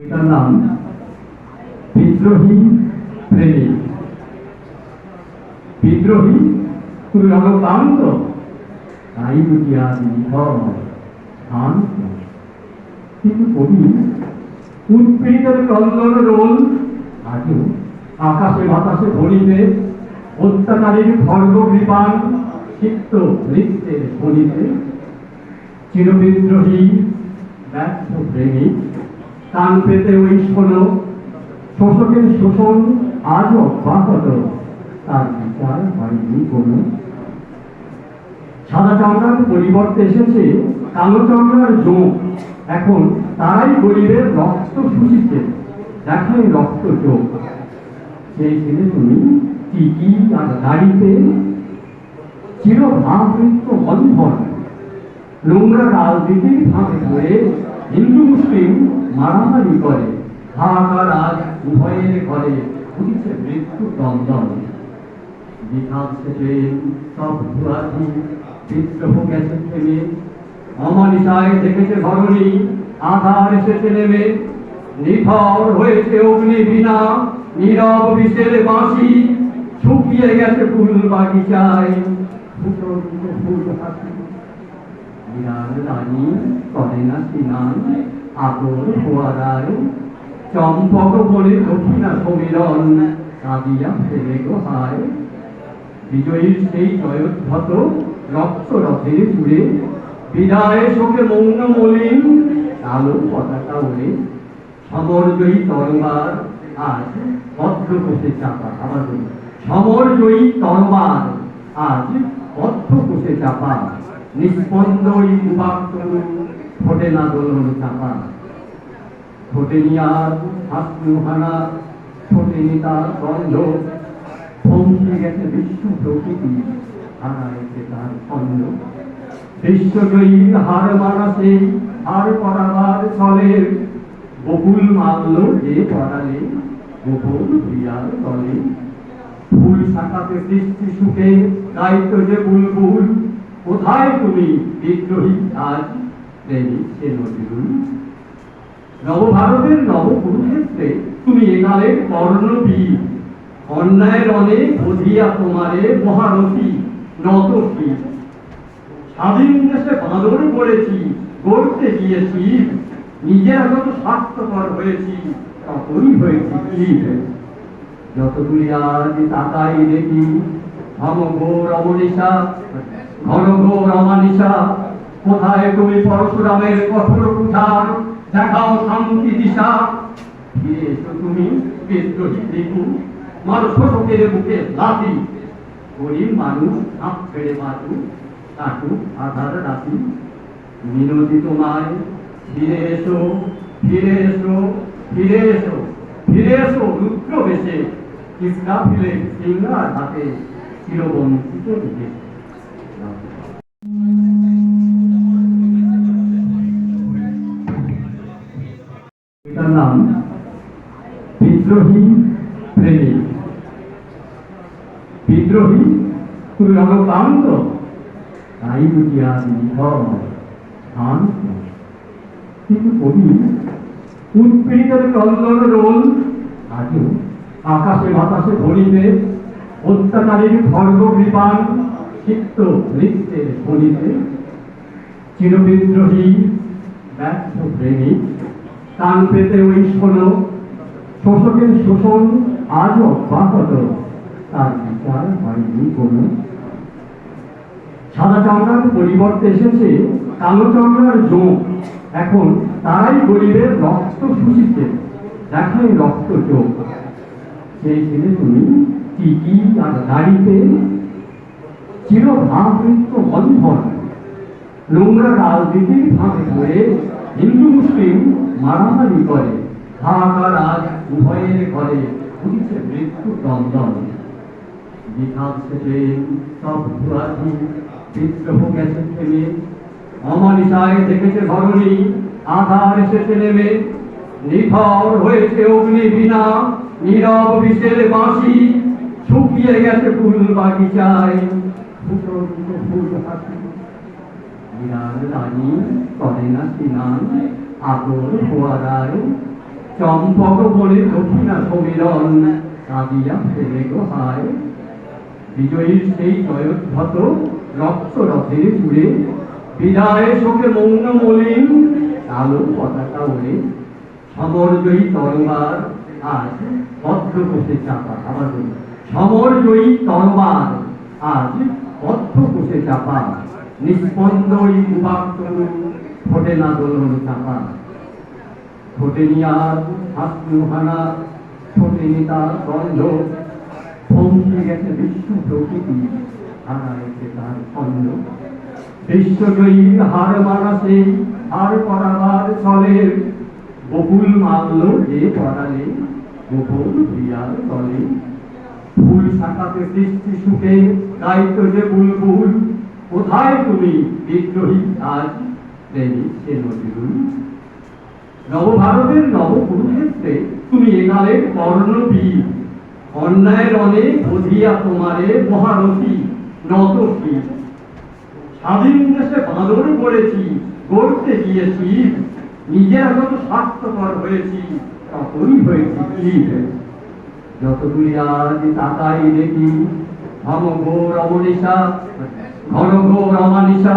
এটার নাম বিদ্রোহী প্রেমিক বিদ্রোহী? তুমি ক্লান্ত তাই বুঝি আজ শান্ত কিন্তু কবি, উৎপীড়িতের ক্রন্দন রোল আজও আকাশে বাতাসে ধরিতে অত্যাচারীর খর্গ কৃপান সিক্ত নৃত্যের শনিতে চিরবিদ্রোহী, ব্যর্থ প্রেমিক কান পেতে ওই শোনো শোষকের শোষণ আজও অব্যাহত। তার বিচার হয়নি কোনো। সাদা চামড়ার পরিবর্তে এসেছে কালো চামড়ার যোগ এখন তারাই গরিবের রক্ত শুষিছে দেখাই রক্ত চোখ সেই ছেলে তুমি টিকি আর গাড়িতে? চির ভাবৃত্ত বন্ধন নোংরা রাজনীতির ফাঁকে পড়ে হিন্দু মুসলিম মারামারি করে। হাহাকার আজ উভয়ের ঘরে উঠেছে মৃত্যু দন্দন বিধান থেকে সব ধুয়াধি বিদ্রোহ গেছে থেমে। অমানিসায় দেখেছে ধরণী, আধার এসেছে নেমে। নিথর হয়েছে অগ্নি বিনা, নীরব বিষের বাঁশি। শুকিয়ে গেছে ফুল বাগিচায়, ফুটো ফুটো ফুল হাসি বিরাট রানী করে না স্নান আদর ফোয়ারায় চম্পক বলে দক্ষিণা সমীরণ, কাঁদিয়া ফেলে গোহায় বিজয়ীর সেই জয়োদ্ধত রক্ত রথের জুড়ে বিদায় শোকে মৌন মলিন কালো পতাকা ওড়ে। সমরজয়ী তরবার, আজ পদ্ম কোষে চাপা, আবার বলি, সমরজয়ী তরবার, আজ পদ্ম কোষে চাপা। নিস্পন্দ ওই উপাত্ত ফোটে না দোলন চাপা। ফোটেনি আর হাসনুহানা ফোটেনি তার গন্ধ থমকে গেছে বিশ্ব প্রকৃতি হারাইছে তার ছন্দ। বিশ্বজয়ীর হার মানাসে, হার পরাবার চলে বকুল মারল যে পড়ালে গোপন প্রিয়ার তলে। ফুল শাখাতে দৃষ্টি সুখে, দায়িত্ব যে বুলবুল কোথায় তুমি বিদ্রোহী আজ প্রেমিক সে নজরুল নবভারতের নবকুরুক্ষেত্রে তুমি একালে কর্ণবীর অন্যায়ের অনেক বুঝিয়া তোমারে মহারথী নতী স্বাধীন দেশে বাঁদর করেছি, গড়তে গিয়েছি, নিজের যত স্বার্থপর হয়েছি, তখনই হয়েছি কীট যতগুলি আজ তাকাই দেখি ঘন ঘোর অমনিশা ঘন ঘোর অমানিশা কোথায় তুমি পরশুরামের কঠোর কুঠার দেখাও শান্তি দিশা? ফিরে এসো তুমি বিদ্রোহী দেখু শোষকের বুকে লাথি। গরিব মানুষ হাত ছেড়ে বাঁচু কাটু আধার রাতি মিনতি তোমায়, ফিরে এসো ফিরে এসো ফিরে এসো ফিরে এসো রুদ্র বেশে। কৃষ্ণা ফিরে সিংহার হাতে, চিরবঞ্চিত দিকে। নাম বিদ্রোহী প্রেমিক বিদ্রোহী তুমি হলো ক্লান্ত তাই বুঝি আজ কিন্তু কবি উৎপীড়িতের ক্রন্দন রোল আজও আকাশে বাতাসে ধরিতে অত্যাচারীর খর্গ কৃপান সিক্ত নৃত্যের শনিতে চিরবিদ্রোহী, ব্যর্থ প্রেমিক কান পেতে ওই শোনো। শোষকের শোষণ আজও অব্যাহত তার বিচার হয়নি কোনো। সাদা চামড়ার পরিবর্তে এসেছে কালো চামড়ার যোগ এখন তারাই গরিবের রক্ত শুষিছে দেখাই রক্ত চোখ। সেই ছেলে তুমি টিকি আর গাড়িতে চির ভাবৃত্ত বন্ধন নোংরা রাজনীতির ফাঁকে পড়ে হিন্দু মারামারি করে হাহাকার আজ উভয়ের ঘরে উঠেছে মৃত্যু দন্দন থেকে সব বিদ্রোহ গেছে দেখেছে আধার এসেছে নেমে। হয়েছে অগ্নি বিনা, নীরব বাঁশি, শুকিয়ে গেছে ফুল বাগিচায়। ফুটো ফুটো ফুল হাসি। রানী করে না স্নান। আদর ফোয়ারায় চম্পক বলে দক্ষিণা সমীরণ, কাঁদিয়া ফেলে গোহায় বিজয়ীর সেই জয়োদ্ধত রক্ত রথের চুড়ে বিদায় শোকে মৌন মলিন কালো পতাকা ওড়ে। সমরজয়ী তরবার, আজ পদ্ম কোষে চাপা আবার বলি সমরজয়ী তরবার, আজ পদ্ম কোষে চাপা। নিস্পন্দ এই চাপা। ফোটেনি তার গন্ধ। গেছে বিশ্ব প্রকৃতি হারাইছে তার ছন্দ। বিশ্বজয়ী হার হার পরাবার বকুল মারল যে পড়ালে গোপন প্রিয়ার তলে। ফুল শাখাতে সৃষ্টি সুখে, গাইতো যে বুলবুল। কোথায় তুমি বিদ্রোহী আজ প্রেমিক সে নবভারতের নবকুরুক্ষেত্রে তুমি এখানে কর্ণবীর অন্যায়ের অনেক বধিয়া তোমারে মহারথী নতী স্বাধীন দেশে বাঁদর করেছি করতে গিয়েছি। নিজেরা যত স্বার্থপর হয়েছি তখনই হয়েছি ক্লিপ যতগুলি আজ তাকাই দেখি ঘন ঘোর অমনিশা ঘন ঘোর অমানিশা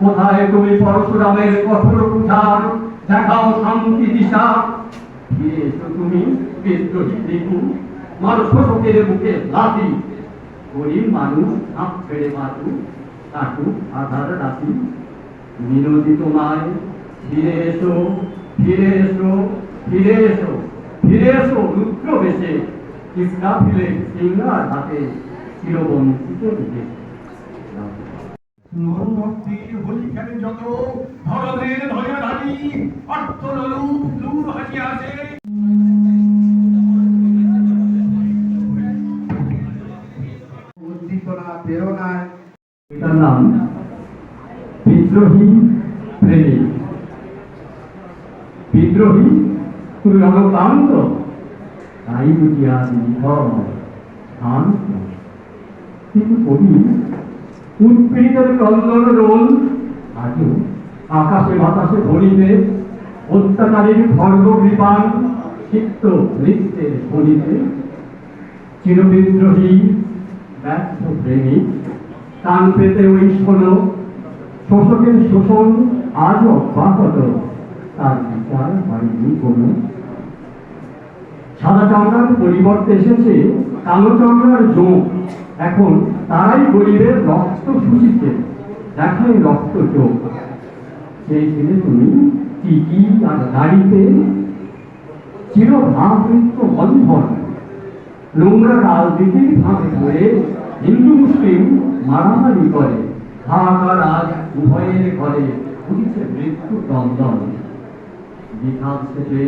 কোথায় তুমি পরশুরামের কঠোর কুঠার দেখাও শান্তি দিশা। এসো তুমি বিদ্রোহী দেখু মার শোষকের বুকে লাথি। গরিব মানুষ হাত ছেড়ে মাতু কাটু আধার রাতি মিনতি তোমায়, ফিরে এসো ফিরে এসো ফিরে এসো ফিরে এসো রুদ্র বেশে। কৃষ্ণা ফিরে সিংহার হাতে চিরবঞ্চিত দেশে ভক্তির হোলি খেলে যত ধরনের ধৈর্যধারী অর্থ রূপ দূর হাসিয়াছে প্রেরণায় এটার নাম বিদ্রোহী প্রেমিক বিদ্রোহী তুমি রণক্লান্ত তাই বুঝি আজ কিন্তু উৎপীড়িতের কল্লন রোল। আজও আকাশে বাতাসে ধরিতে অত্যাচারীর খর্গ কৃপান সিক্ত নৃত্যের ধ্বনিতে চিরবিদ্রোহী, ব্যর্থ প্রেমিক কান পেতে ওই শোনো। শোষকের শোষণ আজ অব্যাহত, তার বিচার হয়নি কোনো। সাদা চামড়ার পরিবর্তে এসেছে কালো চামড়ার জোঁক। এখন তারাই গরিবের রক্ত শুষিছে দেখাই রক্ত চোখ সেই ছেলে তুমি টিকি আর গাড়িতে চির ভাবৃত্ত বন্ধন। নোংরা রাজনীতির ফাঁকে পড়ে হিন্দু মুসলিম মারামারি করে। হাহাকার আজ উভয়ের ঘরে উঠছে মৃত্যু দন্দন বিধান থেকে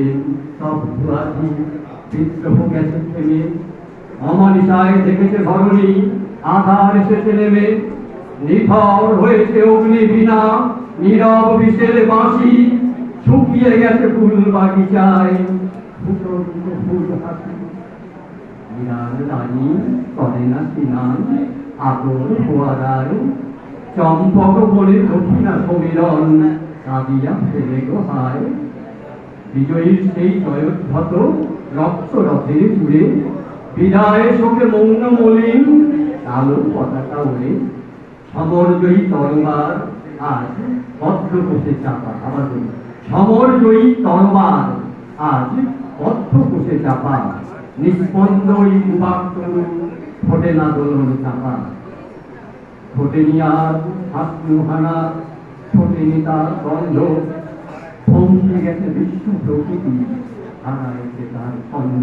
সব ধুয়াধি বিদ্রোহ গেছে অমানিসায় দেখেছে ধরণী আধার এসেছে নেমে। নিথর হয়েছে অগ্নি বিনা। নীরব বিষের বাঁশি শুকিয়ে গেছে ফুল বাগিচায়। চম্পক বলে বিজয়ীর সেই জয়োদ্ধত রক্ত জুড়ে বিদায় শোকে মৌন মলিন কালো পতাকা ওড়ে সমরজয়ী তরবার আজ পদ্ম কোষে চাপা আবার বলি সমরজয়ী তরবার আজ পদ্ম কোষে চাপা। নিস্পন্দ ওই উপাক্তনু ফোটে না দোলন চাপা। ফোটেনি আর হাসনুহানা ফোটেনি তার গন্ধ থমকে গেছে বিশ্ব প্রকৃতি, হারাইছে তার ছন্দ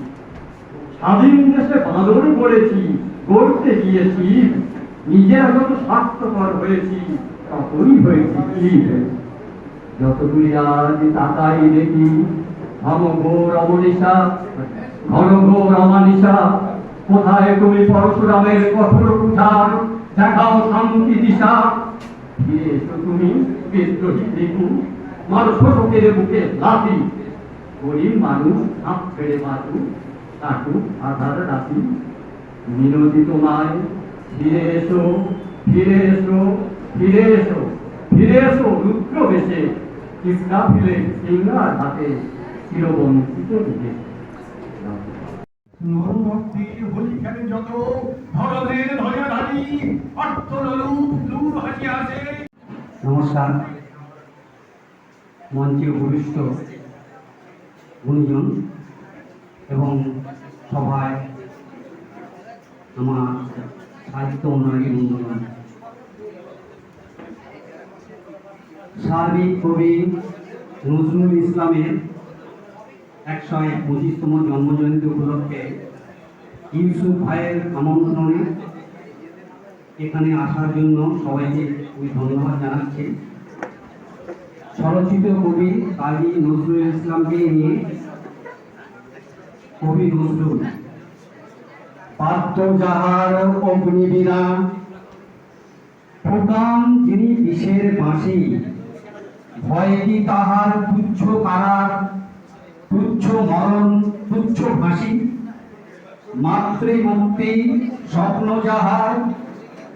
স্বাধীন দেশে গিয়েছি হয়েছি হয়েছি যতগুলি আজ তাকাই দেখি ঘোর ঘন ঘোর অমানিশা, কোথায় তুমি পরশুরামের কঠোর কুঠার দেখাও শান্তি দিশা। ফিরে এসো তুমি, বিদ্রোহী দেখু শোষকের বুকে লাথি। গরিব মানুষ হাত ছেড়ে বাঁচু কাটু আধার রাতি মিনতি তোমায় ফিরে এসো ফিরে এসো ফিরে এসো ফিরে এসো রুদ্র বেশে কৃষ্ণা ফিরে সিংহার হাতে চিরবঞ্চিত দিকে। নরভক্তির হোলি যত ধরনের ধয়া ধারি অর্থ লোলুপ দূর হাসিয়াছে নমস্কার। মঞ্চে উপবিষ্ট গুণীজন এবং সভায় আমার সাহিত্য অনুরাগী বন্ধুগণ, সার্বিক কবি নজরুল ইসলামের একশো পঁচিশতম জন্মজয়ন্তী উপলক্ষে ইউসুফ ভাইয়ের আমন্ত্রণে এখানে আসার জন্য সবাইকে খুবই ধন্যবাদ জানাচ্ছি। স্বরচিত কবি কাজী নজরুল ইসলামকে নিয়ে কবি নজরুল। পাত্র যাহার অগ্নিবীণা যিনি বিষের বাঁশি, ভয় কি তাহার তুচ্ছ কারার, তুচ্ছ মরণ, তুচ্ছ ফাঁসি মাতৃমুক্তি, স্বপ্ন যাহার,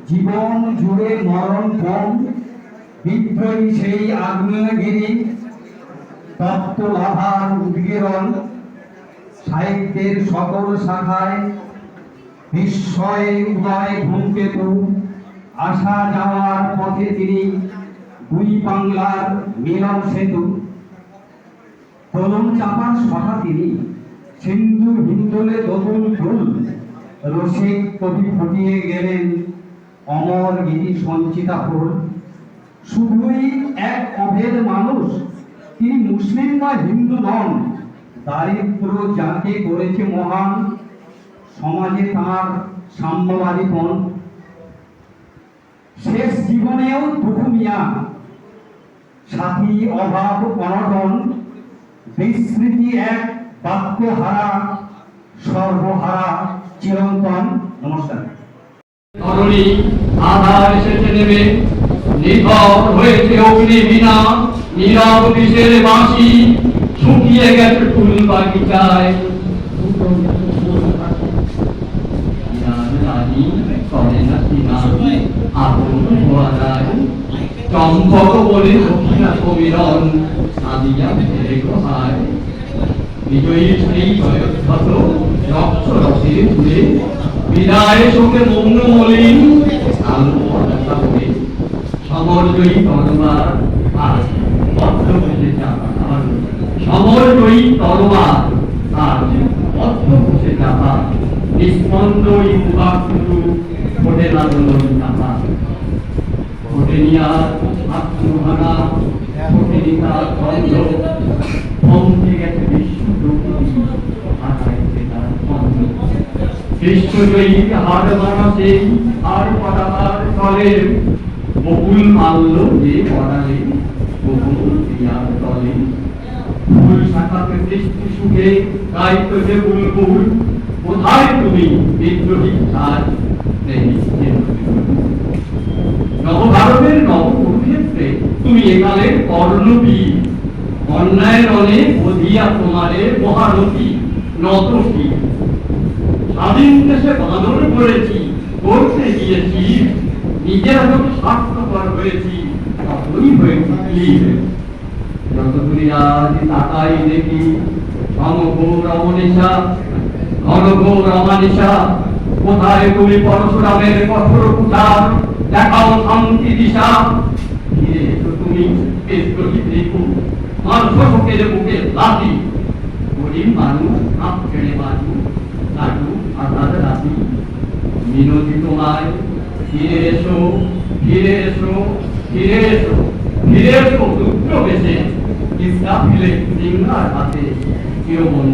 জীবন জুড়ে মরণ কম, বিদ্রোহী সেই আগ্নেয়গিরি, তপ্ত লাভার উদ্গীরণ। সাহিত্যের সকল শাখায় বিস্ময়ে উদয় ধূমকেতু, আসা যাওয়ার পথে তিনি দুই বাংলার মিলন সেতু। তরুণ চাপার সভা তিনি, সিন্ধু হিন্দোলে দদুল ফুল, রসিক কবি ফুটিয়ে গেলেন অমর গিরি সঞ্চিতা ফুল। শুধুই এক অভেদ মানুষ, তিনি মুসলিম বা হিন্দু নন। দারিদ্র যাকে করেছে মহান সমাজে তার সাম্যবাদীপন। শেষ জীবনেও দুঃখ মিয়া সাথী অভাব অনটন, বিস্মৃতি এক বাক্য হারা সর্বহারা চিরন্তন। নমস্কার। তরুণী, আধার এসেছে নেমে। নির্ভর হয়েছে অগ্নি বিনা নীরব বিষের বাঁশি। শুকিয়ে গেছে ফুল বাগিচায়। চম্পক বলে দক্ষিণা কবিরন সাদিয়া ফেরে গোহায়। বিজয়ী সেই জয়ক্ষত রক্ত রসের তুলে বিদায় শোকে মৌন মলিন আলো সমরজয়ী তরবার, আর পদ্ম বসে চাপা আর সমরজয়ী তরবার আর পদ্ম বসে চাপা নিস্পন্দ ইন্দুবাক্তু ফোটে না দোলন চাপা। ফোটেনি আর আত্মহারা ফোটেনি তার গন্ধ থমকে গেছে তার আর বকুল মাল্য যে পড়ালে বকুল প্রিয়ার তলে। শাখাতে সৃষ্টি সুখে গাইতো যে বুলবুল কোথায় তুমি বিদ্রোহী? সাজ নেই নবভারতের নবকুরুক্ষেত্রে তুমি একালের কর্ণবীর অন্যায় রণে বধিয়া তোমারে মহারথী নতী স্বাধীন দেশে বাঁধন করেছি করতে গিয়েছি নিজের যত স্বার্থপর হয়েছি ততই হয়েছি ক্লিব যতদূরই আজ এসো তুমি তোমায়, ফিরে এসো ফিরে এসো ফিরে এসো ফিরে এসো, রুদ্র বেশে। কিসকা ফিলে সিংহার হাতে চিরবন